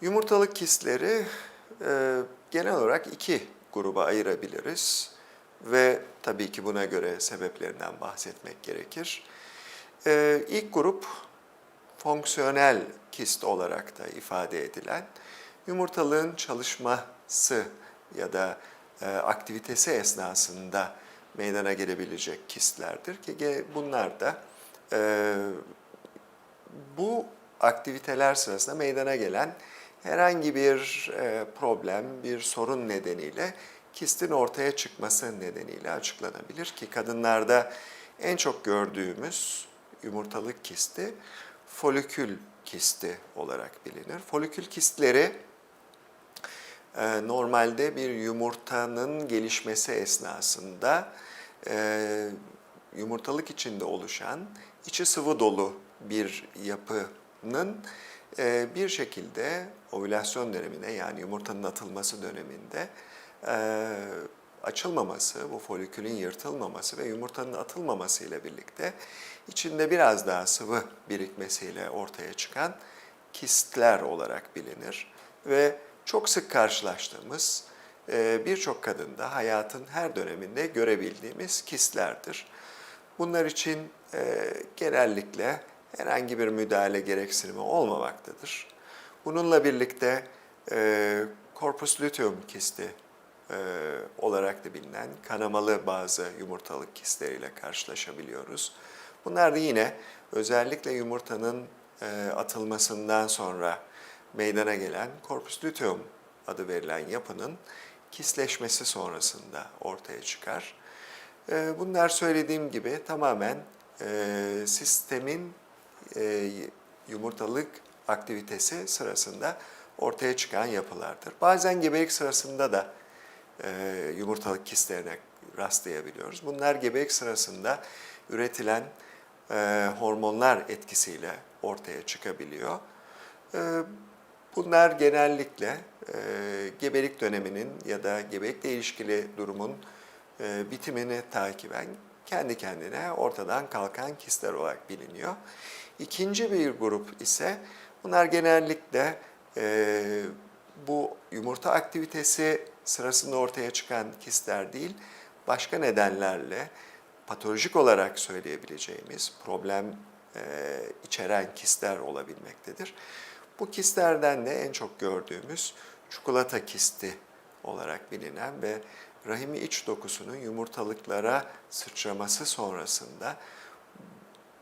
Yumurtalık kistleri e, genel olarak iki gruba ayırabiliriz ve tabii ki buna göre sebeplerinden bahsetmek gerekir. E, ilk grup fonksiyonel kist olarak da ifade edilen yumurtalığın çalışması ya da e, aktivitesi esnasında meydana gelebilecek kistlerdir ki bunlar da e, bu aktiviteler sırasında meydana gelen herhangi bir e, problem, bir sorun nedeniyle kistin ortaya çıkması nedeniyle açıklanabilir ki kadınlarda en çok gördüğümüz yumurtalık kisti folikül kisti olarak bilinir. Folikül kistleri e, normalde bir yumurtanın gelişmesi esnasında e, yumurtalık içinde oluşan içi sıvı dolu bir yapının bir şekilde ovülasyon döneminde yani yumurtanın atılması döneminde e, açılmaması, bu folikülün yırtılmaması ve yumurtanın atılmaması ile birlikte içinde biraz daha sıvı birikmesiyle ortaya çıkan kistler olarak bilinir ve çok sık karşılaştığımız e, birçok kadında hayatın her döneminde görebildiğimiz kistlerdir. Bunlar için e, genellikle herhangi bir müdahale gereksinimi olmamaktadır. Bununla birlikte e, corpus luteum kisti e, olarak da bilinen kanamalı bazı yumurtalık kistleriyle karşılaşabiliyoruz. Bunlar da yine özellikle yumurtanın e, atılmasından sonra meydana gelen corpus luteum adı verilen yapının kisleşmesi sonrasında ortaya çıkar. E, Bunlar söylediğim gibi tamamen e, sistemin e, yumurtalık aktivitesi sırasında ortaya çıkan yapılardır. Bazen gebelik sırasında da e, yumurtalık kistlerine rastlayabiliyoruz. Bunlar gebelik sırasında üretilen e, hormonlar etkisiyle ortaya çıkabiliyor. E, bunlar genellikle e, gebelik döneminin ya da gebelikle ilişkili durumun e, bitimini takiben kendi kendine ortadan kalkan kistler olarak biliniyor. İkinci bir grup ise bunlar genellikle e, bu yumurta aktivitesi sırasında ortaya çıkan kistler değil, başka nedenlerle patolojik olarak söyleyebileceğimiz problem e, içeren kistler olabilmektedir. Bu kistlerden de en çok gördüğümüz çikolata kisti olarak bilinen ve rahimi iç dokusunun yumurtalıklara sıçraması sonrasında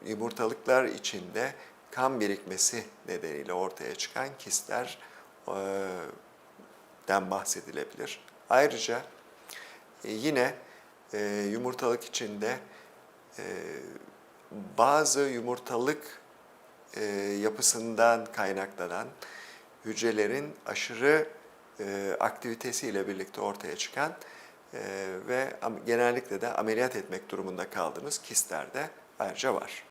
yumurtalıklar içinde kan birikmesi nedeniyle ortaya çıkan kistler e, den bahsedilebilir. Ayrıca e, yine e, yumurtalık içinde bazı yumurtalık yapısından kaynaklanan hücrelerin aşırı aktivitesiyle birlikte ortaya çıkan ve am- genellikle de ameliyat etmek durumunda kaldığımız kistler de ayrıca var.